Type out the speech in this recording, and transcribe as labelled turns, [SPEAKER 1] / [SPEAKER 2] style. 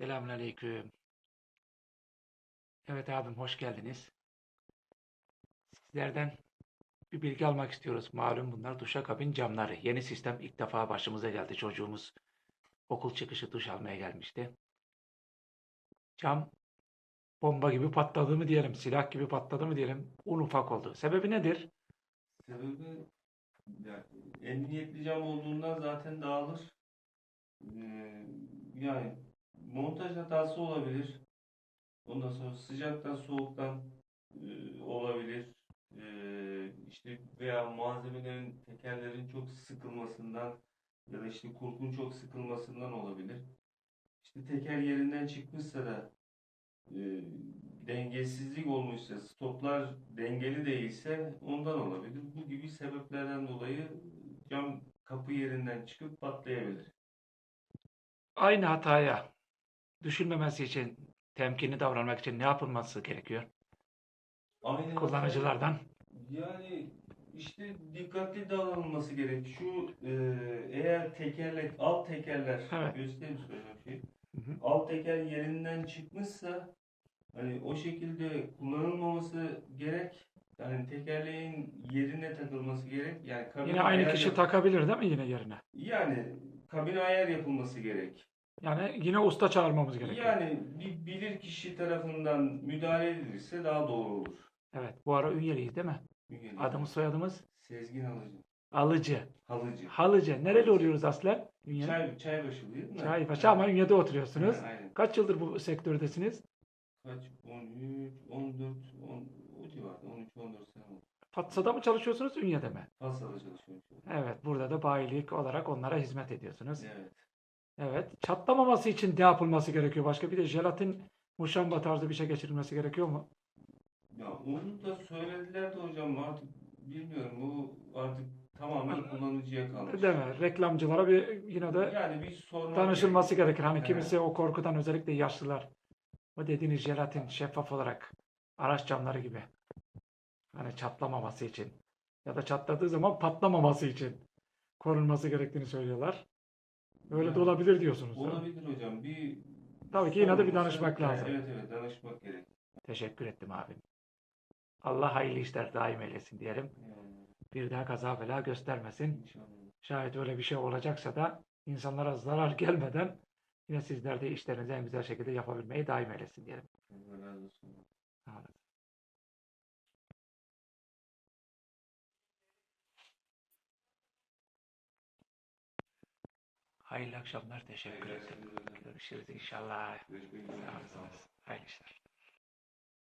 [SPEAKER 1] Selamünaleyküm. Evet abim hoş geldiniz. Sizlerden bir bilgi almak istiyoruz. Malum bunlar duşakabin camları. Yeni sistem ilk defa başımıza geldi. Çocuğumuz okul çıkışı duş almaya gelmişti. Cam bomba gibi patladı mı diyelim, silah gibi patladı mı diyelim, un ufak oldu. Sebebi nedir?
[SPEAKER 2] Sebebi ya, emniyetli cam olduğundan zaten dağılır. Ee, yani montaj hatası olabilir. Ondan sonra sıcaktan soğuktan e, olabilir. Ee, işte veya malzemelerin tekerlerin çok sıkılmasından ya da işte kurkun çok sıkılmasından olabilir. İşte teker yerinden çıkmışsa da e, dengesizlik olmuşsa, stoplar dengeli değilse ondan olabilir. Bu gibi sebeplerden dolayı cam kapı yerinden çıkıp patlayabilir.
[SPEAKER 1] Aynı hataya düşülmemesi için, temkinli davranmak için ne yapılması gerekiyor?
[SPEAKER 2] Aynı
[SPEAKER 1] Kullanıcılardan.
[SPEAKER 2] Yani işte dikkatli davranılması gerek. Şu e, eğer tekerlek, alt tekerler
[SPEAKER 1] Evet.
[SPEAKER 2] göstereyim şey.
[SPEAKER 1] Hı hı.
[SPEAKER 2] Alt teker yerinden çıkmışsa hani o şekilde kullanılmaması gerek. Yani tekerleğin yerine takılması gerek. Yani kabine
[SPEAKER 1] Yine aynı kişi
[SPEAKER 2] yap-
[SPEAKER 1] takabilir değil mi yine yerine?
[SPEAKER 2] Yani kabine ayar yapılması gerek.
[SPEAKER 1] Yani yine usta çağırmamız gerekiyor.
[SPEAKER 2] Yani bir bilir kişi tarafından müdahale edilirse daha doğru olur.
[SPEAKER 1] Evet, bu ara Ünyeliyiz değil mi?
[SPEAKER 2] Hanım.
[SPEAKER 1] Adımız soyadımız
[SPEAKER 2] Sezgin Halıcı.
[SPEAKER 1] Alıcı.
[SPEAKER 2] Halıcı.
[SPEAKER 1] Halıcı. Nereli oluyoruz aslen? Ünye.
[SPEAKER 2] Çay, Çaybaşılıyım da.
[SPEAKER 1] Çaybaşı ama Ünye'de oturuyorsunuz.
[SPEAKER 2] Ha, Aynen.
[SPEAKER 1] Kaç yıldır bu sektördesiniz?
[SPEAKER 2] Kaç? 13, 14, 10, o civarda 13, 14 sene oldu.
[SPEAKER 1] Fatsa'da mı çalışıyorsunuz, Ünye'de mi?
[SPEAKER 2] Fasada çalışıyorum.
[SPEAKER 1] Evet, burada da bayilik olarak onlara hizmet ediyorsunuz.
[SPEAKER 2] Evet.
[SPEAKER 1] Evet, çatlamaması için ne yapılması gerekiyor? Başka bir de jelatin muşamba tarzı bir şey geçirilmesi gerekiyor mu?
[SPEAKER 2] Ya onu da söylediler de hocam artık bilmiyorum bu artık tamamen kullanıcıya kalmış.
[SPEAKER 1] Değil mi? Reklamcılara bir yine de
[SPEAKER 2] Yani bir sorma
[SPEAKER 1] danışılması gerekir. Hani
[SPEAKER 2] Evet.
[SPEAKER 1] kimisi o korkudan özellikle yaşlılar. O dediğiniz jelatin şeffaf olarak araç camları gibi. Hani çatlamaması için ya da çatladığı zaman patlamaması için korunması gerektiğini söylüyorlar. Öyle de
[SPEAKER 2] Yani
[SPEAKER 1] olabilir diyorsunuz.
[SPEAKER 2] Olabilir hocam. Bir
[SPEAKER 1] Tabii ki yine de bir danışmak lazım.
[SPEAKER 2] Evet evet danışmak gerek.
[SPEAKER 1] Teşekkür ettim abim. Allah hayırlı işler daim eylesin diyelim.
[SPEAKER 2] Yani,
[SPEAKER 1] Bir daha kaza bela göstermesin.
[SPEAKER 2] inşallah.
[SPEAKER 1] Şayet öyle bir şey olacaksa da insanlara zarar gelmeden yine sizler de işlerinizi en güzel şekilde yapabilmeyi daim eylesin diyelim.
[SPEAKER 2] Allah razı olsun.
[SPEAKER 1] Hayırlı akşamlar. Teşekkür ederim. Görüşürüz inşallah. Sağ olasınız. Hayırlı işler.